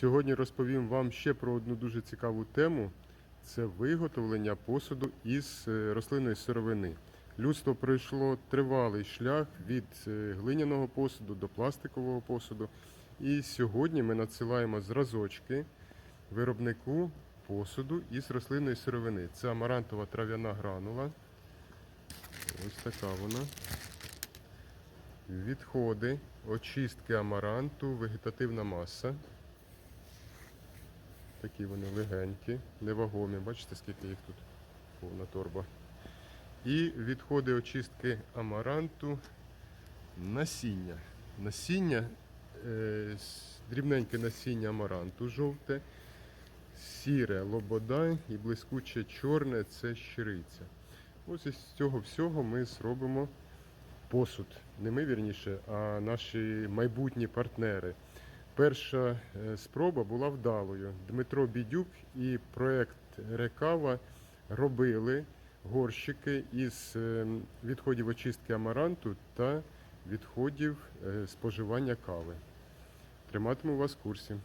Сьогодні розповім вам ще про одну дуже цікаву тему: це виготовлення посуду із е, рослинної сировини. Людство пройшло тривалий шлях від е, глиняного посуду до пластикового посуду. І сьогодні ми надсилаємо зразочки виробнику посуду із рослинної сировини. Це амарантова трав'яна гранула. Ось така вона. Відходи, очистки амаранту, вегетативна маса. Такі вони легенькі, невагомі. Бачите, скільки їх тут повна торба. І відходи очистки амаранту, насіння. Насіння, е, дрібненьке насіння амаранту жовте, сіре лобода і блискуче чорне це щириця. Ось із цього всього ми зробимо посуд. Не ми вірніше, а наші майбутні партнери. Перша е, спроба була вдалою. Дмитро Бідюк і проект Рекава робили горщики із е, відходів очистки амаранту та відходів е, споживання кави. Триматиму вас в курсі.